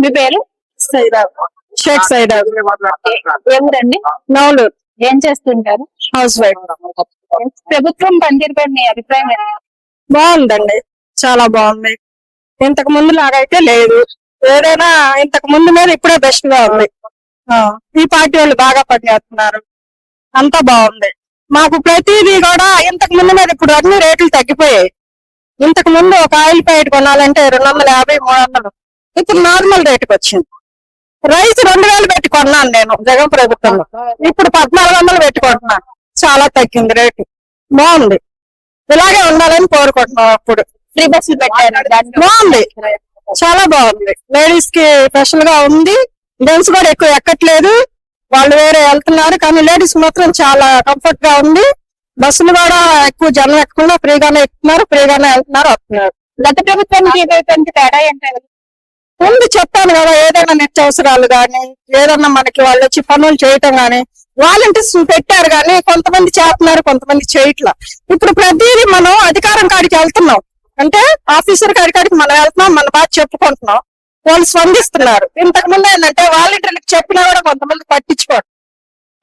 మీ పేరు? షేక్ సైరాబ్ ఎవరండి నవలూరు. ఏం చేస్తుంటారు? Housewife. ప్రభుత్వం పనితీరుపై మీ అభిప్రాయం? బాగుందండి. చాలా బాగుంది. ఇంతకు ముందు లాగైతే లేదు. ఏదైనా ఇంతకు ముందు మీద ఇప్పుడే బెస్ట్గా ఉంది. ఆ, ఈ పార్టీ వాళ్ళు బాగా పనిచేస్తున్నారు. అంతా బాగుంది. మాకు ప్రతిదీ కూడా ఇంతకు ముందు మీద ఇప్పుడు అన్ని రేట్లు తగ్గిపోయాయి. ఇంతకు ముందు ఒక ఆయిల్ ప్యాకెట్ కొనాలంటే రెండు వందల యాభై మూడు వందలు. ఇప్పుడు నార్మల్ రేటుకి వచ్చింది. రైస్ రెండు వేలు పెట్టి కొన్నాను నేను జగన్ ప్రభుత్వంలో. ఇప్పుడు పద్నాలుగు వందలు పెట్టి కొంటున్నాను చాలా తగ్గింది రేటు బాగుంది. ఇలాగే ఉండాలని కోరుకుంటున్నాం అప్పుడు. ఫ్రీ బస్సులు పెట్టారు. దాంట్లో బాగుంది. చాలా బాగుంది. లేడీస్కి స్పెషల్గా ఉంది. జెంట్స్ కూడా ఎక్కువ ఎక్కట్లేదు. వాళ్ళు వేరే వెళ్తున్నారు. కానీ లేడీస్ మాత్రం చాలా కంఫర్ట్గా ఉంది. బస్సులు కూడా ఎక్కువ జనం ఎక్కకుండా ఫ్రీగానే ఎక్కుతున్నారు. ఫ్రీగానే వెళ్తున్నారు. వస్తున్నారు గత ప్రభుత్వానికి ఈ ప్రభుత్వానికి తేడా ఏంటంటే ముందు చెప్పాను కదా ఏదైనా నిత్యావసరాలు కానీ ఏదన్నా మనకి వాళ్ళు వచ్చి పనులు చేయటం కానీ వాలంటీర్స్ పెట్టారు కానీ కొంతమంది చేస్తున్నారు కొంతమంది చేయట్లా. ఇప్పుడు ప్రతిదీ మనం అధికారం కాడికి వెళ్తున్నాం. అంటే ఆఫీసర్ కాడి కాడికి మనం వెళ్తున్నాం మన బాధ చెప్పుకుంటున్నాం. వాళ్ళు స్పందిస్తున్నారు. ఇంతకు ముందు ఏంటంటే వాలంటీర్లకు చెప్పినా కూడా కొంతమంది పట్టించుకోరు.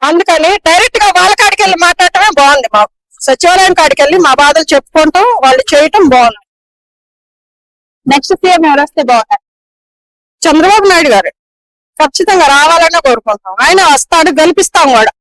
అందుకని డైరెక్ట్గా వాళ్ళ కాడికి వెళ్ళి మాట్లాడటమే బాగుంది మాకు. సచివాలయం కాడికి వెళ్ళి మా బాధలు చెప్పుకుంటాం వాళ్ళు చేయటం బాగుంది. నెక్స్ట్ సీఎం ఎవరు వస్తే బాగున్నారు చంద్రబాబు నాయుడు గారు ఖచ్చితంగా రావాలనే కోరుకుంటాం ఆయన వస్తాడు గెలిపిస్తాం కూడా.